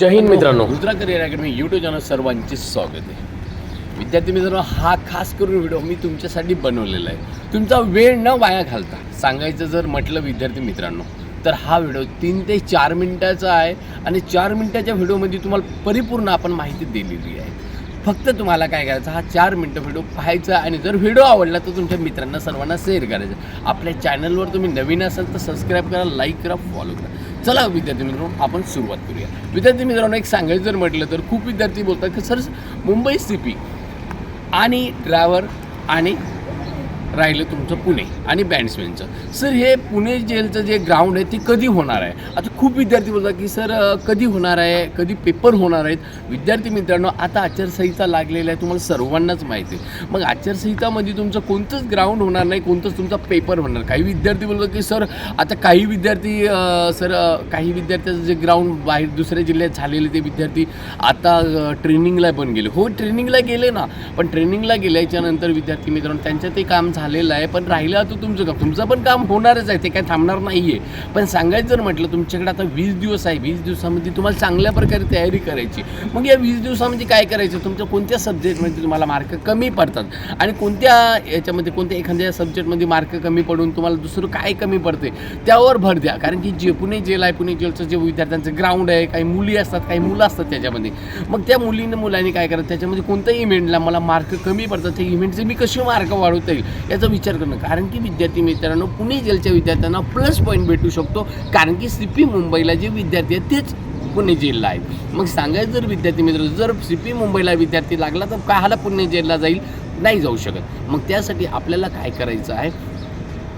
जय हिंद मित्रांनो. Rudra career academy YouTube channel सर्वांचे स्वागत आहे. विद्यार्थी मित्रांनो हा खास करून व्हिडिओ मी तुमच्यासाठी बनवलेला आहे. तुमचा वेळ न वाया घालता सांगायचं जर म्हटलं विद्यार्थी मित्रांनो तर हा व्हिडिओ तीन ते चार मिनिटाचा आहे आणि चार मिनिटाच्या व्हिडिओमध्ये तुम्हाला परिपूर्ण आपण माहिती दिलेली आहे. फक्त तुम्हाला काय करायचं हा चार मिनटं व्हिडिओ पाहायचा आणि जर व्हिडिओ आवडला तर तुमच्या मित्रांना सर्वांना शेअर करायचं आपल्या चॅनलवर तुम्ही नवीन असाल तर सबस्क्राईब करा लाईक करा फॉलो करा. चला विद्यार्थी मित्रांनो आपण सुरुवात करूया. विद्यार्थी मित्रांनो एक सांगायचं जर म्हटलं तर खूप विद्यार्थी बोलतात की सर मुंबई सी पी आणि ड्रायव्हर आणि राहिलं तुमचं पुणे आणि बँड्समॅनचं सर हे पुणे जेलचं जे ग्राउंड आहे ते कधी होणार आहे? आता खूप विद्यार्थी बोलतात की सर कधी होणार आहे? कधी पेपर होणार आहेत? विद्यार्थी मित्रांनो आता आचारसंहिता लागलेला आहे तुम्हाला सर्वांनाच माहिती आहे. मग आचारसंहितामध्ये तुमचं कोणतंच ग्राउंड होणार नाही कोणतंच तुमचा पेपर होणार काही विद्यार्थी बोलतात की सर आता काही विद्यार्थी सर काही विद्यार्थ्याचं जे ग्राउंड बाहेर दुसऱ्या जिल्ह्यात झालेले ते विद्यार्थी आता ट्रेनिंगला पण गेले. हो ट्रेनिंगला गेले ना. पण ट्रेनिंगला गेल्याच्यानंतर विद्यार्थी मित्रांनो त्यांचं ते काम झालेलं आहे पण राहिलं आता तुमचं काम. तुमचं पण काम होणारच आहे ते काय थांबणार नाही आहे पण सांगायचं जर म्हटलं तुमच्याकडे आता वीस दिवस आहे वीस दिवसामध्ये तुम्हाला चांगल्या प्रकारे तयारी करायची. मग या वीस दिवसामध्ये काय करायचं? तुमच्या कोणत्या सब्जेक्टमध्ये तुम्हाला मार्क कमी पडतात? आणि कोणत्या याच्यामध्ये कोणत्या एखाद्या सब्जेक्टमध्ये मार्क कमी पडून तुम्हाला दुसरं काय कमी पडते त्यावर भर द्या. कारण की जे पुणे जेल आहे पुणे जेलचं जे विद्यार्थ्यांचं ग्राउंड आहे काही मुली असतात काही मुलं असतात त्याच्यामध्ये. मग त्या मुलीनं मुलांनी काय करतात त्याच्यामध्ये कोणत्याही इव्हेंटला मला मार्क कमी पडतात. त्या इव्हेंटचे मी कसे मार्क वाढवता येईल? याचा विचार करणं. कारण की विद्यार्थी मित्रांनो पुणे जेलच्या विद्यार्थ्यांना प्लस पॉईंट भेटू शकतो. कारण की सी पी मुंबईला जे विद्यार्थी आहेत तेच पुणे जेलला आहेत. मग सांगायचं जर विद्यार्थी मित्र जर सी पी मुंबईला विद्यार्थी लागला तर काहाला पुणे जेलला जाईल? नाही जाऊ शकत. मग त्यासाठी आपल्याला काय करायचं आहे?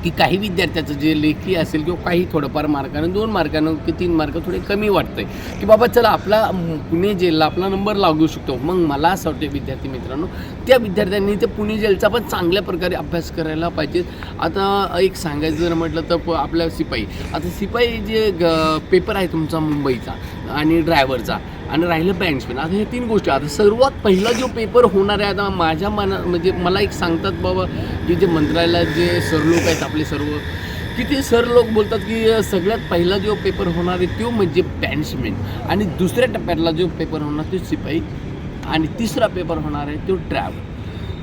की काही विद्यार्थ्याचं जे लेखी असेल किंवा काही थोडंफार मार्कानं दोन मार्कानं की तीन मार्क थोडे कमी वाटतंय. की बाबा चला आपला पुणे जेलला आपला नंबर लागू शकतो. मग मला असं वाटतं विद्यार्थी मित्रांनो त्या विद्यार्थ्यांनी ते पुणे जेलचा पण चांगल्या प्रकारे अभ्यास करायला पाहिजे. आता एक सांगायचं जर म्हटलं तर प- आपल्या शिपाई आता शिपाई जे ग पेपर आहे तुमचा मुंबईचा आणि ड्रायव्हरचा. आणि राहिलं बँड्समॅन आता हे तीन गोष्टी. आता सर्वात पहिला जो पेपर होणार आहे आता माझ्या मना म्हणजे मला एक सांगतात बाबा की जे मंत्रालयात जे सर लोक आहेत आपले सर्व की ते सर लोक बोलतात की सगळ्यात पहिला जो पेपर होणार आहे तो म्हणजे बॅट्समॅन आणि दुसऱ्या टप्प्यातला जो पेपर होणार तो शिपाई आणि तिसरा पेपर होणार आहे तो ड्रायव्हर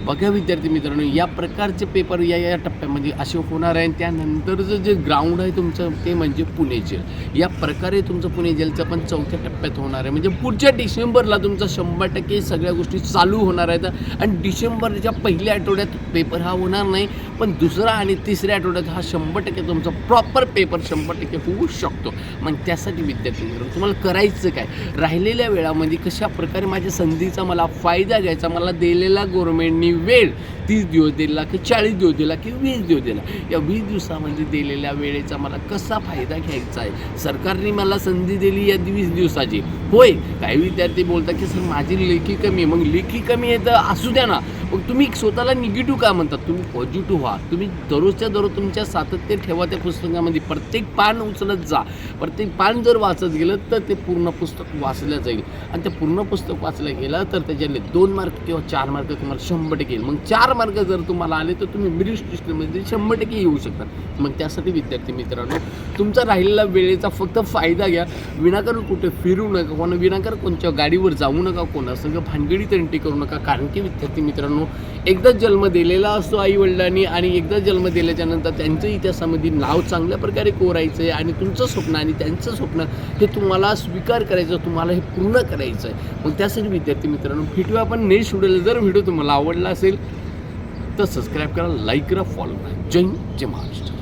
बघा विद्यार्थी मित्रांनो या प्रकारचे पेपर या या टप्प्यामध्ये असे होणार आहे. आणि त्यानंतरचं जे ग्राउंड आहे तुमचं ते म्हणजे पुणे जेल या प्रकारे तुमचं पुणे जेलचं पण चौथ्या टप्प्यात होणार आहे. म्हणजे पुढच्या डिसेंबरला तुमचं शंभर टक्के सगळ्या गोष्टी चालू होणार आहेत. आणि डिसेंबरच्या पहिल्या आठवड्यात पेपर हा होणार नाही. पण दुसरा आणि तिसऱ्या आठवड्यात हा शंभर टक्के तुमचा प्रॉपर पेपर शंभर टक्के होऊ शकतो. मग त्यासाठी विद्यार्थी मित्रांनो तुम्हाला करायचं काय? राहिलेल्या वेळामध्ये कशा प्रकारे माझ्या संधीचा मला फायदा घ्यायचा मला दिलेला गव्हर्मेंटनी वेळ तीस दिवस दिला की चाळीस दिवस दिला की वीस दिवस दिला. या वीस दिवसामध्ये दिलेल्या वेळेचा मला कसा फायदा घ्यायचा आहे? सरकारने मला संधी दिली या वीस दिवसाची. होय काही विद्यार्थी बोलतात की सर माझी लेखी कमी आहे. मग लेखी कमी आहे तर असू द्या ना. मग तुम्ही स्वतःला निगेटिव्ह का म्हणतात? तुम्ही पॉझिटिव्ह व्हा. तुम्ही दररोजच्या दररोज तुमच्या सातत्य ठेवा त्या पुस्तकामध्ये. प्रत्येक पान उचलत जा. प्रत्येक पान जर वाचत गेलं तर ते पूर्ण पुस्तक वाचलं जाईल. आणि ते पूर्ण पुस्तक वाचलं गेलं तर त्याच्यातले दोन मार्क किंवा चार मार्क तुम्हाला शंभर टक्के येईल. मग चार मार्ग जर तुम्हाला आले तर तुम्ही मिडिल स्टेशनमध्ये शंभर टक्के येऊ शकता. मग त्यासाठी विद्यार्थी मित्रांनो तुमचा राहिलेला वेळेचा फक्त फायदा घ्या. विनाकारण कुठे फिरू नका कोणा विनाकारण कोणत्या गाडीवर जाऊ नका कोणासंग भानगडी तंटी करू नका. कारण की विद्यार्थी मित्रांनो एकदा जन्म दिलेला असतो आई वडिलांनी आणि एकदा जन्म दिल्याच्या नंतर त्यांच्या इतिहासामध्ये नाव चांगल्या प्रकारे कोरायचं आहे आणि तुमचं स्वप्न आणि त्यांचं स्वप्न हे तुम्हाला स्वीकार करायचं तुम्हाला हे पूर्ण करायचं आहे मग त्यासाठी विद्यार्थी मित्रांनो भेटूया आपण नेक्स्ट व्हिडिओला जर व्हिडिओ तुम्हाला आवडला असेल तर सबस्क्राईब करा लाईक करा फॉलो करा. जय हिंद, जय महाराष्ट्र.